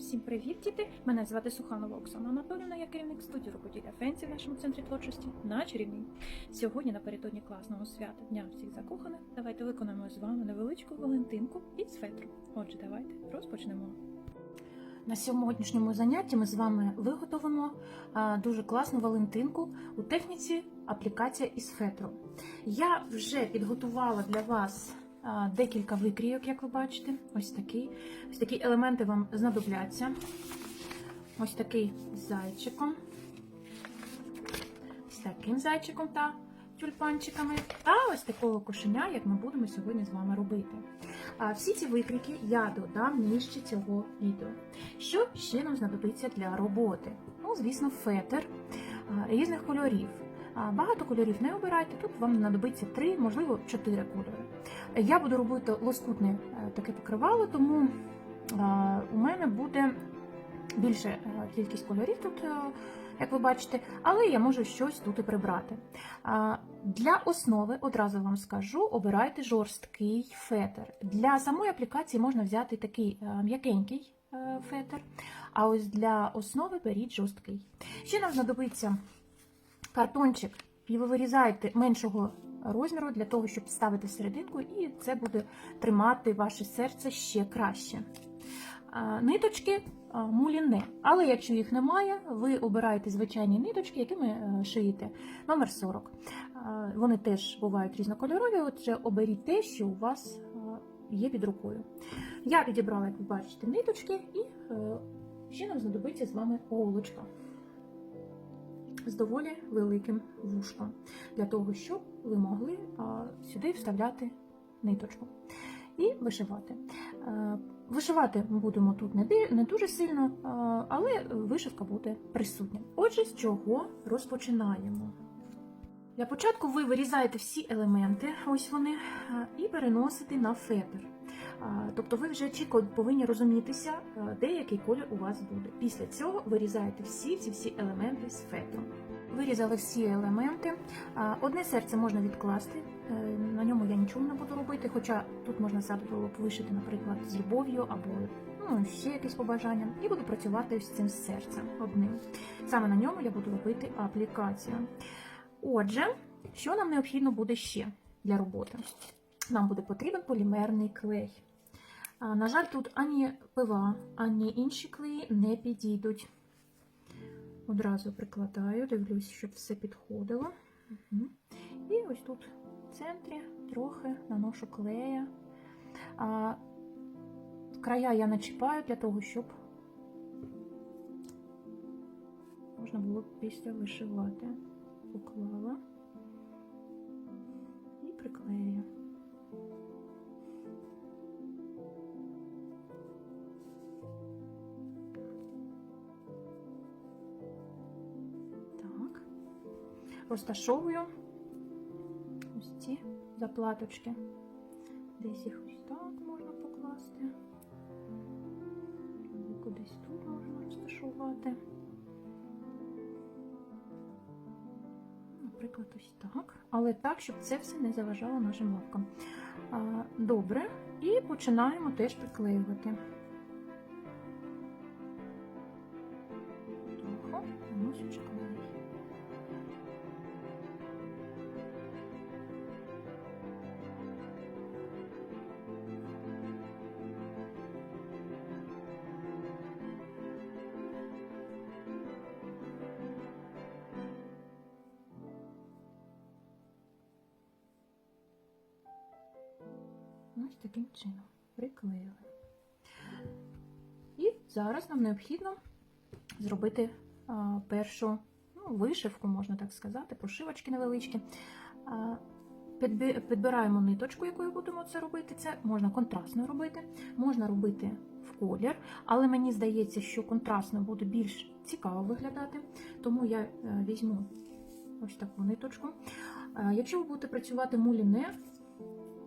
Всім привіт, діти! Мене звати Суханова Оксана Анатолівна, я керівник студії рукоділля Фенсі в нашому центрі творчості на чарівній. Сьогодні напередодні класного свята Дня всіх закоханих. Давайте виконаємо з вами невеличку Валентинку із фетру. Отже, давайте розпочнемо. На сьогоднішньому занятті ми з вами виготовимо дуже класну Валентинку у техніці аплікація із фетру. Я вже підготувала для вас декілька викрійок, як ви бачите. Ось такий. Ось такі елементи вам знадобляться. Ось такий з зайчиком. З таким зайчиком та тюльпанчиками. Та ось такого кошеня, як ми будемо сьогодні з вами робити. А всі ці викрики я додам нижче цього відео. Що ще нам знадобиться для роботи? Ну, звісно, фетр а, різних кольорів. Багато кольорів не обирайте, тут вам знадобиться три, можливо, чотири кольори. Я буду робити лоскутне е, таке покривало, тому е, у мене буде більше е, кількість кольорів тут, як ви бачите, але я можу щось тут і прибрати. Для основи, одразу вам скажу, обирайте жорсткий фетр. Для самої аплікації можна взяти такий м'якенький фетр, а ось для основи беріть жорсткий. Ще нам знадобиться картончик, і ви вирізаєте меншого розміру для того, щоб ставити серединку, і це буде тримати ваше серце ще краще. Ниточки муліне, але якщо їх немає, ви обираєте звичайні ниточки, якими е, шиєте номер 40. Вони теж бувають різнокольорові, отже, оберіть те, що у вас є під рукою. Я підібрала, як ви бачите, ниточки, і е, ще нам знадобиться з вами голочка з доволі великим вушком, для того, щоб ви могли сюди вставляти ниточку і вишивати. Е, Вишивати ми будемо тут не дуже сильно, але вишивка буде присутня. Отже, з чого розпочинаємо? Для початку ви вирізаєте всі елементи, ось вони, і переносите на фетр. Тобто ви вже чітко повинні розумітися, а, де який колір у вас буде. Після цього вирізаєте всі ці всі елементи з фетром. Вирізали всі елементи. Одне серце можна відкласти, е, на ньому я нічого не буду робити, хоча тут можна саду було вишити, наприклад, з любов'ю або ну, ще якесь побажання. І буду працювати з цим серцем одним. Саме на ньому я буду робити аплікацію. Отже, що нам необхідно буде ще для роботи? Нам буде потрібен полімерний клей. На жаль, тут ані пива, ані інші клеї не підійдуть. Одразу прикладаю, дивлюсь, щоб все підходило. І ось тут в центрі трохи наношу клея. Края я начіпаю для того, щоб можна було після вишивати. Поклала і приклею. Так. Розташовую ось ці заплаточки. Десь їх ось так можна покласти. Кудись тут можна розташувати. Наприклад, ось так. Але так, щоб це все не заважало нашим лапкам. Добре. І починаємо теж приклеювати. Трохи наносячи Ось таким чином приклеїли. І зараз нам необхідно зробити першу ну, вишивку, можна так сказати, прошивочки невеличкі. Підбираємо ниточку, якою будемо це робити. Це можна контрастно робити, можна робити в колір, але мені здається, що контрастно буде більш цікаво виглядати, тому я е, візьму ось таку ниточку. Якщо ви будете працювати муліне,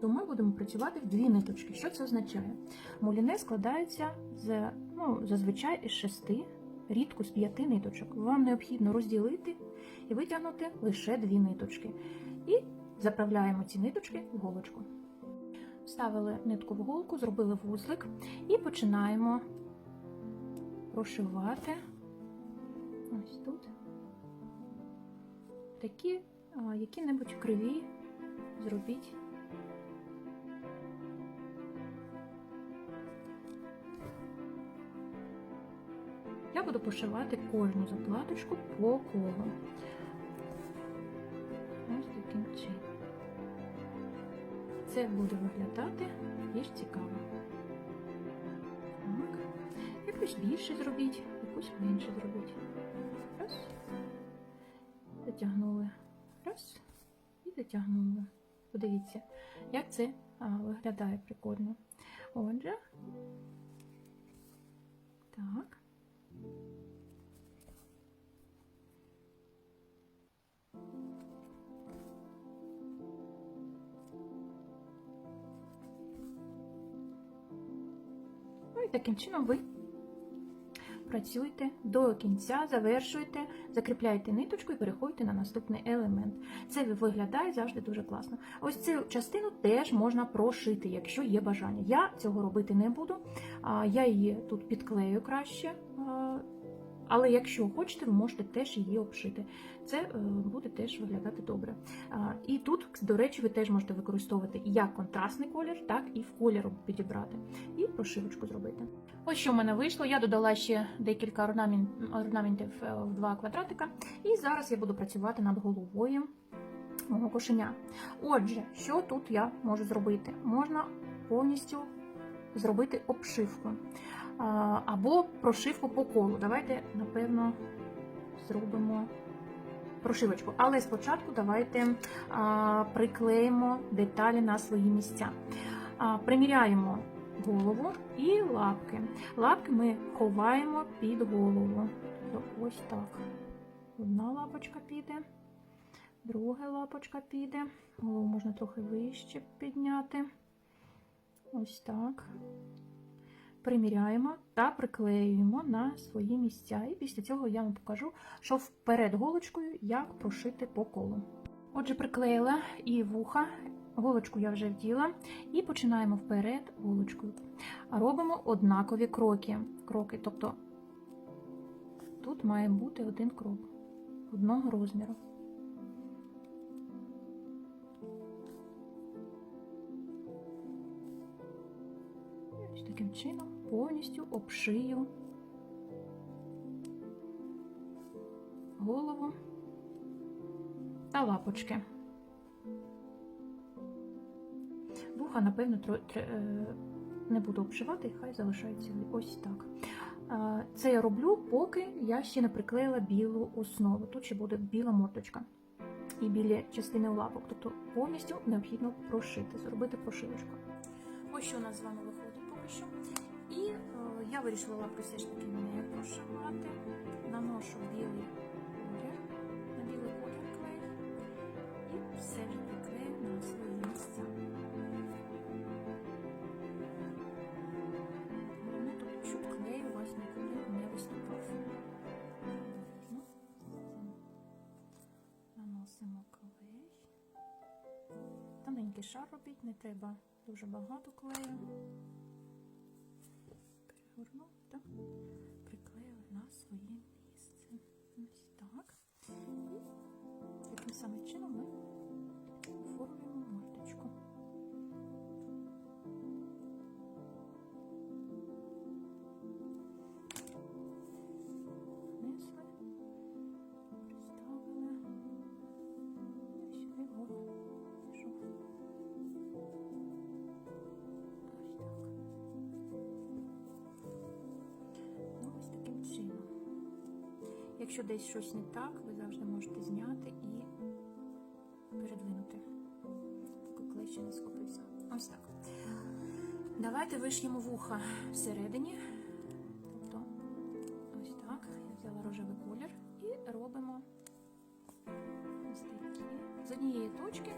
то ми будемо працювати в дві ниточки. Що це означає? Муліне складається з, ну, зазвичай із шести, рідко з п'яти ниточок. Вам необхідно розділити і витягнути лише дві ниточки. І заправляємо ці ниточки в голочку. Вставили нитку в голку, зробили вузлик і починаємо прошивати ось тут такі які-небудь криві зробіть. Я буду пошивати кожну заплаточку по колу. Ось таким чином. Це буде виглядати більш цікаво. Так. Якусь більше зробіть, якусь менше зробіть. Раз. Затягнули. Раз. І затягнули. Подивіться, як це а, виглядає прикольно. Отже. Так. Ну і таким чином ви працюєте до кінця, завершуйте, закріпляйте ниточку і переходьте на наступний елемент. Це виглядає завжди дуже класно. Ось цю частину теж можна прошити, якщо є бажання. Я цього робити не буду, я її тут підклею краще. Але якщо хочете, ви можете теж її обшити. Це е, буде теж виглядати добре. І тут, до речі, ви теж можете використовувати як контрастний колір, так і в кольору підібрати. І прошивочку зробити. Ось що в мене вийшло. Я додала ще декілька орнаментів е, в два квадратика. І зараз я буду працювати над головою мого кошеня. Отже, що тут я можу зробити? Можна повністю зробити обшивку або прошивку по колу. Давайте, напевно, зробимо прошивочку. Але спочатку давайте приклеїмо деталі на свої місця. Приміряємо голову і лапки. Лапки ми ховаємо під голову. Ось так. Одна лапочка піде, друга лапочка піде. Голову можна трохи вище підняти. Ось так. Приміряємо та приклеюємо на свої місця. І після цього я вам покажу, що вперед голочкою як прошити по колу. Отже, приклеїла і вуха, голочку я вже вділа, і починаємо вперед голочкою. Робимо однакові кроки. кроки. Тобто тут має бути один крок одного розміру. Таким чином повністю обшию голову та лапочки. Вуха, напевно, тро- тр- е, не буду обшивати, хай залишається ось так. Е, Це я роблю, поки я ще не приклеїла білу основу. Тут ще буде біла мордочка і білі частини лапок. Тобто повністю необхідно прошити, зробити прошивочку. Ось що у нас з вами виходить поки. І е, я вирішила таки не прошивати. Наношу білий колір, на білий колір клей і все приклею на свої місця. Головне тут, щоб клей у вас нікуди не виступав. Наносимо клей. Тоненький шар робіть, не треба дуже багато клею. Перегорнув та приклеїли на своє місце. Ось так. І таким самим чином ми Якщо десь щось не так, ви завжди можете зняти і передвинути, поки клей не скупився. Ось так. Давайте виш'ємо вуха всередині. Тобто, ось так. Я взяла рожевий колір і робимо ось такі. З однієї точки.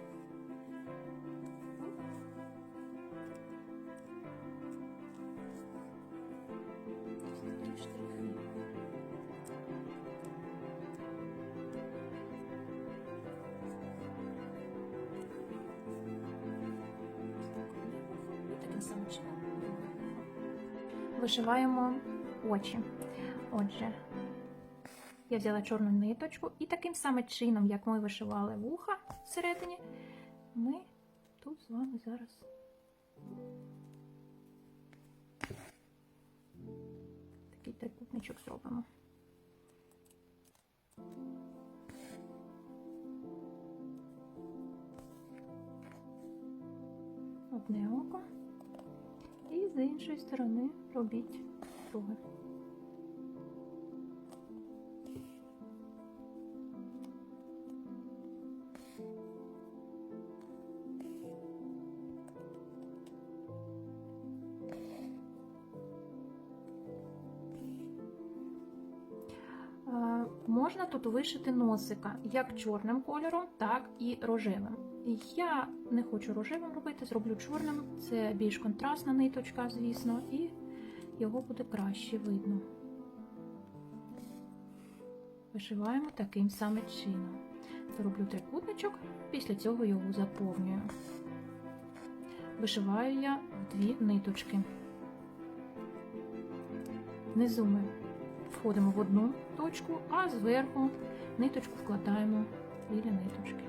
Вишиваємо очі. Отже, я взяла чорну ниточку і таким самим чином, як ми вишивали вуха всередині, ми тут з вами зараз такий трикутничок зробимо. Одне око. І з іншої сторони робіть друге. Можна тут вишити носика як чорним кольором, так і рожевим. Я не хочу рожевим робити, зроблю чорним. Це більш контрастна ниточка, звісно, і його буде краще видно. Вишиваємо таким самим чином. Роблю трикутничок, після цього його заповнюю. Вишиваю я дві ниточки. Внизу ми входимо в одну точку, а зверху ниточку вкладаємо біля ниточки.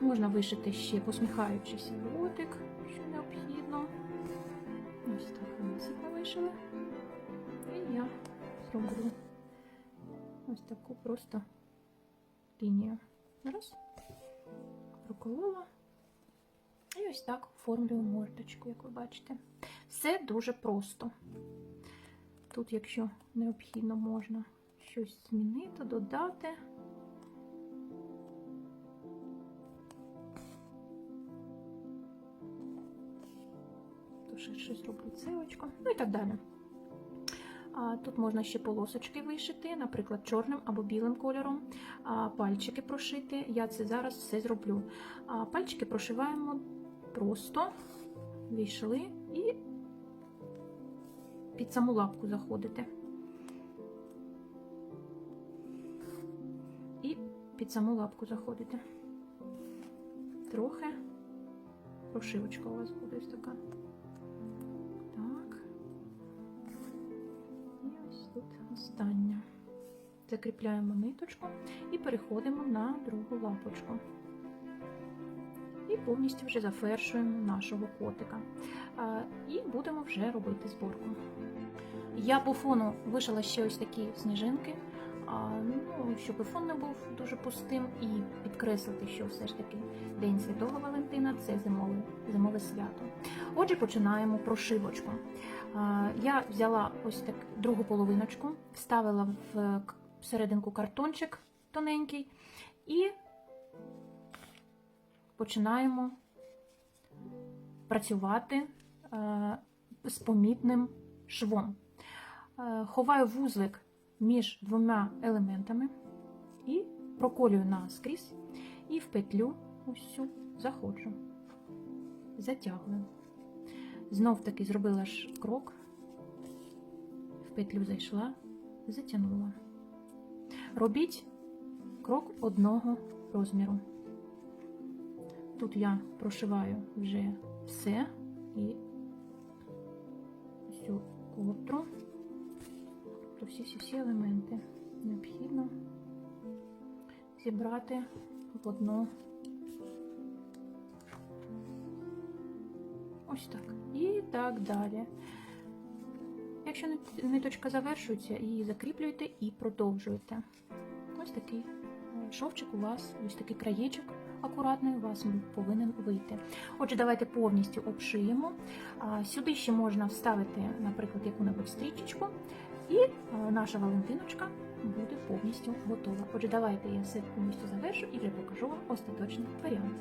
Можна вишити ще посміхаючись ротик, що необхідно. Ось так ми вишили. І я зроблю ось таку просто лінію. Раз, проколола. І ось так оформлюю мордочку, як ви бачите. Все дуже просто. Тут, якщо необхідно, можна щось змінити, додати. Ще щось зроблю цевочку, ну і так далі. А, Тут можна ще полосочки вишити, наприклад, чорним або білим кольором, а, пальчики прошити. Я це зараз все зроблю. А, Пальчики прошиваємо просто, війшли і під саму лапку заходите. І під саму лапку заходите. Трохи прошивочка у вас буде ось така. Так. І ось тут остання. Закріпляємо ниточку і переходимо на другу лапочку. Повністю вже завершуємо нашого котика. І будемо вже робити зборку. Я по фону вишила ще ось такі сніжинки, ну, щоб і фон не був дуже пустим, і підкреслити, що все ж таки День Святого Валентина це зимове, зимове свято. Отже, починаємо прошивочку. Я взяла ось так другу половиночку, вставила в серединку картончик тоненький і починаємо працювати е, з помітним швом. Е, Ховаю вузлик між двома елементами і проколюю наскрізь і в петлю ось заходжу, затягую. Знов таки зробила ж крок, в петлю зайшла, затягнула. Робіть крок одного розміру. Тут я прошиваю вже все і всю ковдру, тобто всі всі всі елементи необхідно зібрати в одну. Ось так. І так далі. Якщо ниточка завершується, її закріплюєте і продовжуєте. Ось такий е, шовчик у вас, ось такий краєчок акуратний у вас повинен вийти. Отже, давайте повністю обшиємо. Сюди ще можна вставити, наприклад, яку-небудь стрічечку, і е, наша Валентиночка буде повністю готова. Отже, давайте я все повністю завершу і вже покажу вам остаточний варіант.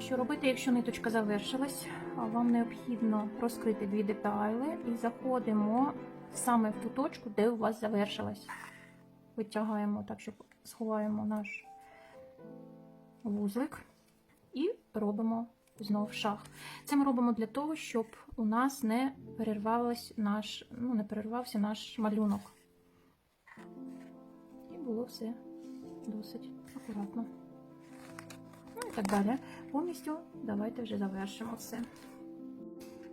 Що робити, якщо ниточка завершилась? Вам необхідно розкрити дві деталі і заходимо саме в ту точку, де у вас завершилась. Витягаємо так, щоб сховаємо наш вузлик і робимо знов шаг. Це ми робимо для того, щоб у нас не перервався наш, ну, не перервався наш малюнок. І було все досить акуратно. Ну і так далі. Повністю давайте вже завершимо все.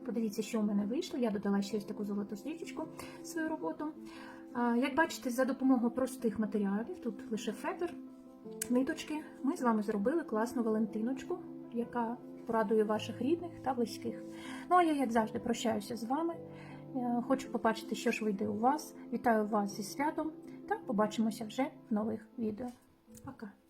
Подивіться, що в мене вийшло. Я додала ще ось таку золоту стрічечку свою роботу. Як бачите, за допомогою простих матеріалів, тут лише фетр, ниточки, ми з вами зробили класну Валентиночку, яка порадує ваших рідних та близьких. Ну а я, як завжди, прощаюся з вами. Е, Хочу побачити, що ж вийде у вас. Вітаю вас зі святом та побачимося вже в нових відео. Пока!